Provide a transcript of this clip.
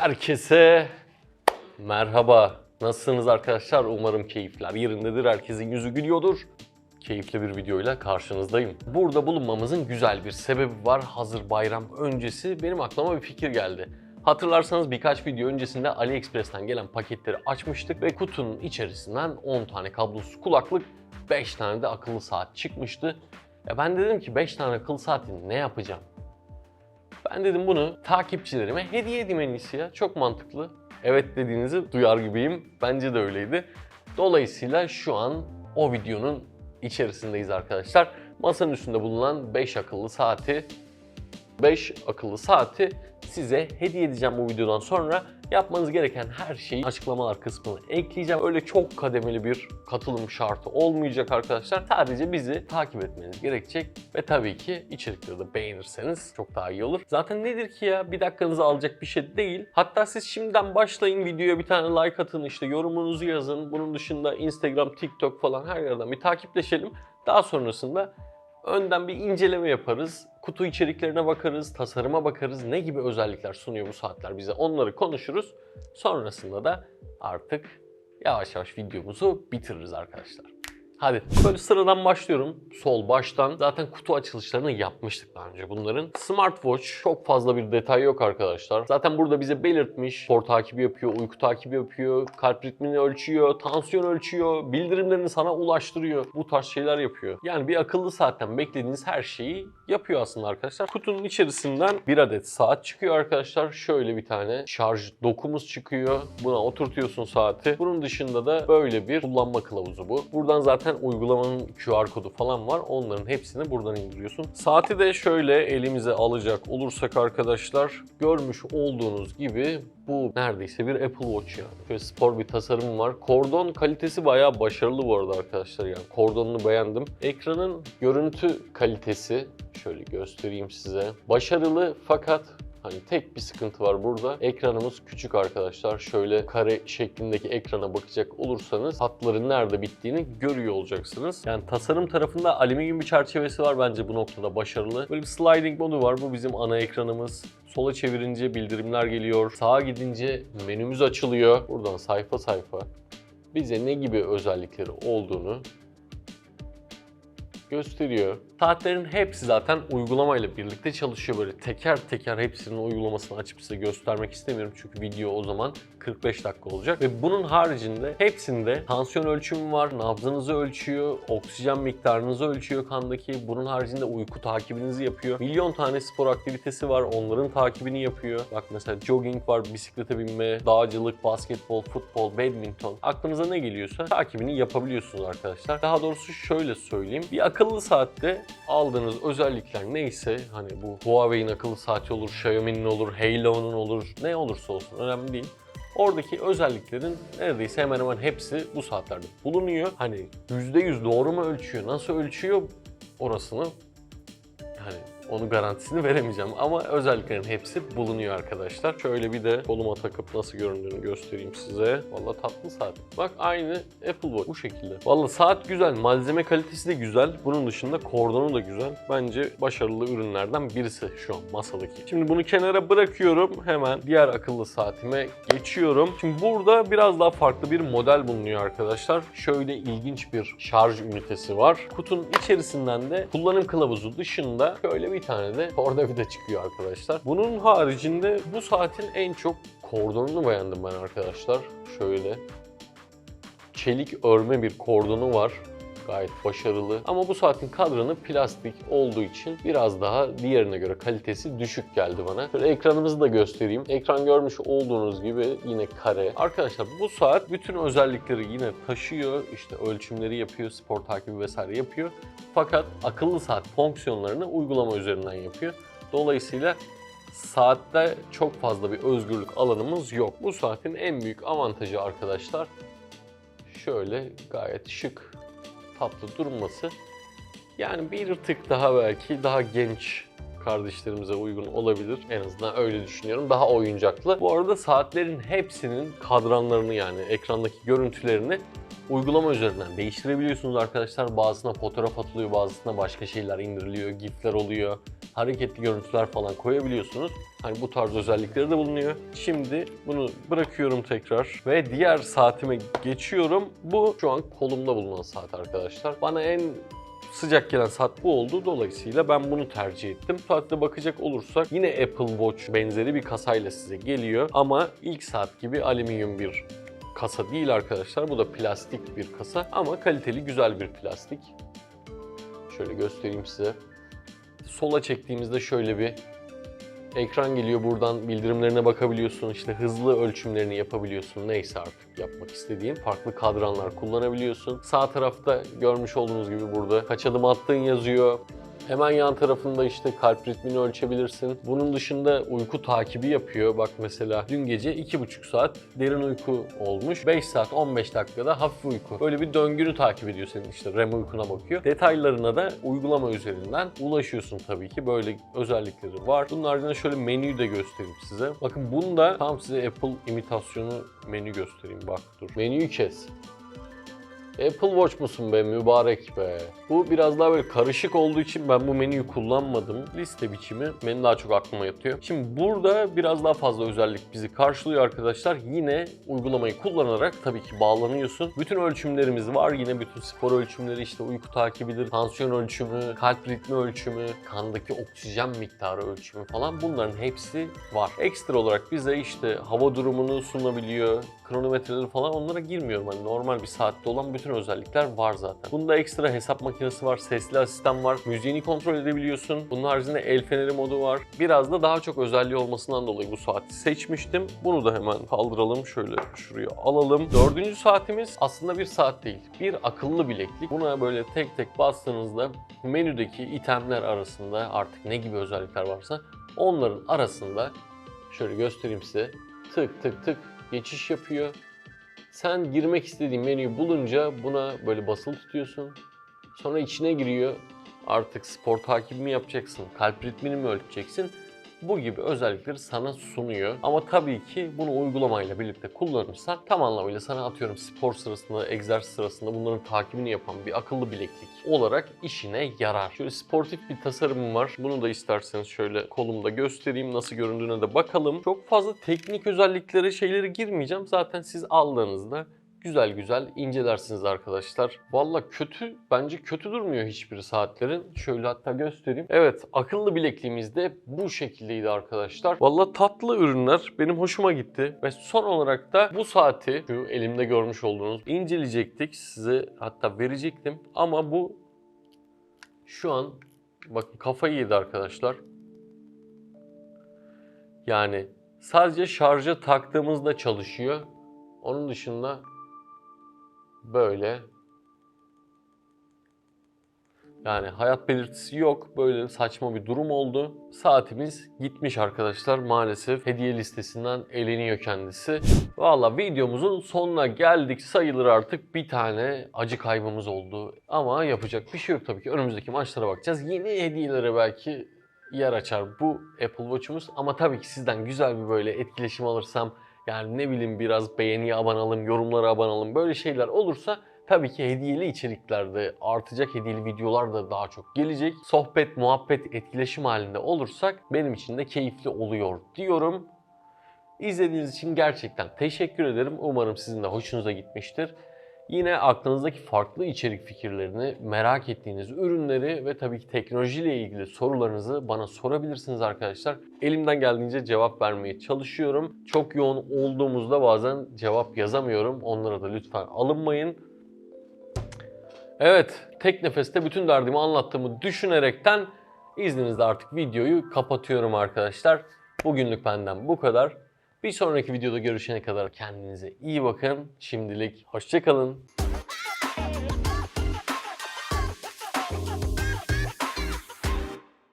Herkese merhaba. Nasılsınız arkadaşlar? Umarım keyifler yerindedir. Herkesin yüzü gülüyordur. Keyifli bir videoyla karşınızdayım. Burada bulunmamızın güzel bir sebebi var. Hazır bayram öncesi benim aklıma bir fikir geldi. Hatırlarsanız birkaç video öncesinde AliExpress'ten gelen paketleri açmıştık ve kutunun içerisinden 10 tane kablosuz kulaklık, 5 tane de akıllı saat çıkmıştı. Ya ben dedim ki 5 tane akıllı saati ne yapacağım? Ben dedim bunu takipçilerime hediye edeyim en iyisi ya. Çok mantıklı. Evet dediğinizi duyar gibiyim. Bence de öyleydi. Dolayısıyla şu an o videonun içerisindeyiz arkadaşlar. Masanın üstünde bulunan 5 akıllı saati 5 akıllı saati size hediye edeceğim bu videodan sonra. Yapmanız gereken her şeyi açıklamalar kısmına ekleyeceğim. Öyle çok kademeli bir katılım şartı olmayacak arkadaşlar. Sadece bizi takip etmeniz gerekecek ve tabii ki içerikleri de beğenirseniz çok daha iyi olur. Zaten nedir ki ya bir dakikanızı alacak bir şey değil. Hatta siz şimdiden başlayın videoya bir tane like atın işte yorumunuzu yazın. Bunun dışında Instagram, TikTok falan her yerden bir takipleşelim. Daha sonrasında Önden bir inceleme yaparız. Kutu içeriklerine bakarız, tasarıma bakarız. Ne gibi özellikler sunuyor bu saatler bize onları konuşuruz. Sonrasında da artık yavaş yavaş videomuzu bitiririz arkadaşlar. Hadi böyle sıradan başlıyorum. Sol baştan zaten kutu açılışlarını yapmıştık daha önce bunların. Smartwatch çok fazla bir detay yok arkadaşlar. Zaten burada bize belirtmiş. Spor takibi yapıyor, uyku takibi yapıyor, kalp ritmini ölçüyor, tansiyon ölçüyor, bildirimlerini sana ulaştırıyor. Bu tarz şeyler yapıyor. Yani bir akıllı saatten beklediğiniz her şeyi yapıyor aslında arkadaşlar. Kutunun içerisinden bir adet saat çıkıyor arkadaşlar. Şöyle bir tane şarj dokumuz çıkıyor. Buna oturtuyorsun saati. Bunun dışında da böyle bir kullanma kılavuzu bu. Buradan zaten uygulamanın QR kodu falan var. Onların hepsini buradan indiriyorsun. Saati de şöyle elimize alacak olursak arkadaşlar görmüş olduğunuz gibi bu neredeyse bir Apple Watch yani. Şöyle spor bir tasarım var. Kordon kalitesi bayağı başarılı bu arada arkadaşlar yani. Kordonunu beğendim. Ekranın görüntü kalitesi şöyle göstereyim size. Başarılı fakat Hani tek bir sıkıntı var burada. Ekranımız küçük arkadaşlar. Şöyle kare şeklindeki ekrana bakacak olursanız hatların nerede bittiğini görüyor olacaksınız. Yani tasarım tarafında alüminyum bir çerçevesi var bence bu noktada başarılı. Böyle bir sliding modu var. Bu bizim ana ekranımız. Sola çevirince bildirimler geliyor. Sağa gidince menümüz açılıyor. Buradan sayfa sayfa bize ne gibi özellikleri olduğunu gösteriyor. Saatlerin hepsi zaten uygulamayla birlikte çalışıyor böyle teker teker hepsinin uygulamasını açıp size göstermek istemiyorum çünkü video o zaman 45 dakika olacak ve bunun haricinde hepsinde tansiyon ölçümü var, nabzınızı ölçüyor, oksijen miktarınızı ölçüyor kandaki. Bunun haricinde uyku takibinizi yapıyor. Milyon tane spor aktivitesi var, onların takibini yapıyor. Bak mesela jogging var, bisiklete binme, dağcılık, basketbol, futbol, badminton. Aklınıza ne geliyorsa takibini yapabiliyorsunuz arkadaşlar. Daha doğrusu şöyle söyleyeyim. Bir akıllı saatte aldığınız özellikler neyse hani bu Huawei'in akıllı saati olur, Xiaomi'nin olur, Halo'nun olur, ne olursa olsun önemli değil. Oradaki özelliklerin neredeyse hemen hemen hepsi bu saatlerde bulunuyor. Hani %100 doğru mu ölçüyor, nasıl ölçüyor orasını hani onu garantisini veremeyeceğim ama özelliklerin hepsi bulunuyor arkadaşlar. Şöyle bir de koluma takıp nasıl göründüğünü göstereyim size. Valla tatlı saat. Bak aynı Apple Watch bu şekilde. Valla saat güzel, malzeme kalitesi de güzel. Bunun dışında kordonu da güzel. Bence başarılı ürünlerden birisi şu an masadaki. Şimdi bunu kenara bırakıyorum. Hemen diğer akıllı saatime geçiyorum. Şimdi burada biraz daha farklı bir model bulunuyor arkadaşlar. Şöyle ilginç bir şarj ünitesi var. Kutunun içerisinden de kullanım kılavuzu dışında şöyle bir tane de tornavida çıkıyor arkadaşlar. Bunun haricinde bu saatin en çok kordonunu beğendim ben arkadaşlar. Şöyle çelik örme bir kordonu var. Gayet başarılı. Ama bu saatin kadranı plastik olduğu için biraz daha diğerine göre kalitesi düşük geldi bana. Şöyle ekranımızı da göstereyim. Ekran görmüş olduğunuz gibi yine kare. Arkadaşlar bu saat bütün özellikleri yine taşıyor. İşte ölçümleri yapıyor, spor takibi vesaire yapıyor. Fakat akıllı saat fonksiyonlarını uygulama üzerinden yapıyor. Dolayısıyla saatte çok fazla bir özgürlük alanımız yok. Bu saatin en büyük avantajı arkadaşlar şöyle gayet şık, tatlı durması. Yani bir tık daha belki daha genç kardeşlerimize uygun olabilir. En azından öyle düşünüyorum. Daha oyuncaklı. Bu arada saatlerin hepsinin kadranlarını yani ekrandaki görüntülerini uygulama üzerinden değiştirebiliyorsunuz arkadaşlar. Bazısına fotoğraf atılıyor, bazısına başka şeyler indiriliyor, gifler oluyor, hareketli görüntüler falan koyabiliyorsunuz. Hani bu tarz özellikleri de bulunuyor. Şimdi bunu bırakıyorum tekrar ve diğer saatime geçiyorum. Bu şu an kolumda bulunan saat arkadaşlar. Bana en sıcak gelen saat bu oldu. Dolayısıyla ben bunu tercih ettim. Saatte bakacak olursak yine Apple Watch benzeri bir kasayla size geliyor. Ama ilk saat gibi alüminyum bir kasa değil arkadaşlar. Bu da plastik bir kasa ama kaliteli güzel bir plastik. Şöyle göstereyim size. Sola çektiğimizde şöyle bir ekran geliyor. Buradan bildirimlerine bakabiliyorsun. İşte hızlı ölçümlerini yapabiliyorsun. Neyse artık yapmak istediğin. Farklı kadranlar kullanabiliyorsun. Sağ tarafta görmüş olduğunuz gibi burada kaç adım attığın yazıyor. Hemen yan tarafında işte kalp ritmini ölçebilirsin. Bunun dışında uyku takibi yapıyor. Bak mesela dün gece 2,5 saat derin uyku olmuş. 5 saat 15 dakikada hafif uyku. Böyle bir döngünü takip ediyor senin işte REM uykuna bakıyor. Detaylarına da uygulama üzerinden ulaşıyorsun tabii ki. Böyle özellikleri var. Bunun ardından şöyle menüyü de göstereyim size. Bakın bunda tam size Apple imitasyonu menü göstereyim. Bak dur. Menüyü kes. Apple Watch musun be mübarek be. Bu biraz daha böyle karışık olduğu için ben bu menüyü kullanmadım. Liste biçimi benim daha çok aklıma yatıyor. Şimdi burada biraz daha fazla özellik bizi karşılıyor arkadaşlar. Yine uygulamayı kullanarak tabii ki bağlanıyorsun. Bütün ölçümlerimiz var. Yine bütün spor ölçümleri işte uyku takibidir, tansiyon ölçümü, kalp ritmi ölçümü, kandaki oksijen miktarı ölçümü falan bunların hepsi var. Ekstra olarak bize işte hava durumunu sunabiliyor, kronometreleri falan onlara girmiyorum. Hani normal bir saatte olan bütün özellikler var zaten. Bunda ekstra hesap makinesi var, sesli asistan var, müziğini kontrol edebiliyorsun. Bunun haricinde el feneri modu var. Biraz da daha çok özelliği olmasından dolayı bu saati seçmiştim. Bunu da hemen kaldıralım. Şöyle şuraya alalım. Dördüncü saatimiz aslında bir saat değil. Bir akıllı bileklik. Buna böyle tek tek bastığınızda menüdeki itemler arasında artık ne gibi özellikler varsa onların arasında şöyle göstereyim size. Tık tık tık geçiş yapıyor. Sen girmek istediğin menüyü bulunca buna böyle basılı tutuyorsun. Sonra içine giriyor. Artık spor takibi mi yapacaksın? Kalp ritmini mi ölçeceksin? Bu gibi özellikleri sana sunuyor. Ama tabii ki bunu uygulamayla birlikte kullanırsan tam anlamıyla sana atıyorum spor sırasında, egzersiz sırasında bunların takibini yapan bir akıllı bileklik olarak işine yarar. Şöyle sportif bir tasarımım var. Bunu da isterseniz şöyle kolumda göstereyim. Nasıl göründüğüne de bakalım. Çok fazla teknik özelliklere şeylere girmeyeceğim. Zaten siz aldığınızda güzel güzel incelersiniz arkadaşlar. Valla kötü, bence kötü durmuyor hiçbir saatlerin. Şöyle hatta göstereyim. Evet, akıllı bilekliğimiz de bu şekildeydi arkadaşlar. Valla tatlı ürünler benim hoşuma gitti. Ve son olarak da bu saati, şu elimde görmüş olduğunuz inceleyecektik. Size hatta verecektim. Ama bu şu an bakın kafayı yedi arkadaşlar. Yani sadece şarja taktığımızda çalışıyor. Onun dışında böyle yani hayat belirtisi yok. Böyle saçma bir durum oldu. Saatimiz gitmiş arkadaşlar. Maalesef hediye listesinden eleniyor kendisi. Valla videomuzun sonuna geldik sayılır artık. Bir tane acı kaybımız oldu. Ama yapacak bir şey yok tabii ki. Önümüzdeki maçlara bakacağız. Yeni hediyelere belki yer açar bu Apple Watch'umuz. Ama tabii ki sizden güzel bir böyle etkileşim alırsam yani ne bileyim biraz beğeniye abanalım, yorumlara abanalım böyle şeyler olursa tabii ki hediyeli içeriklerde artacak hediyeli videolar da daha çok gelecek. Sohbet, muhabbet, etkileşim halinde olursak benim için de keyifli oluyor diyorum. İzlediğiniz için gerçekten teşekkür ederim. Umarım sizin de hoşunuza gitmiştir. Yine aklınızdaki farklı içerik fikirlerini, merak ettiğiniz ürünleri ve tabii ki teknolojiyle ilgili sorularınızı bana sorabilirsiniz arkadaşlar. Elimden geldiğince cevap vermeye çalışıyorum. Çok yoğun olduğumuzda bazen cevap yazamıyorum. Onlara da lütfen alınmayın. Evet, tek nefeste bütün derdimi anlattığımı düşünerekten izninizle artık videoyu kapatıyorum arkadaşlar. Bugünlük benden bu kadar. Bir sonraki videoda görüşene kadar kendinize iyi bakın. Şimdilik hoşçakalın.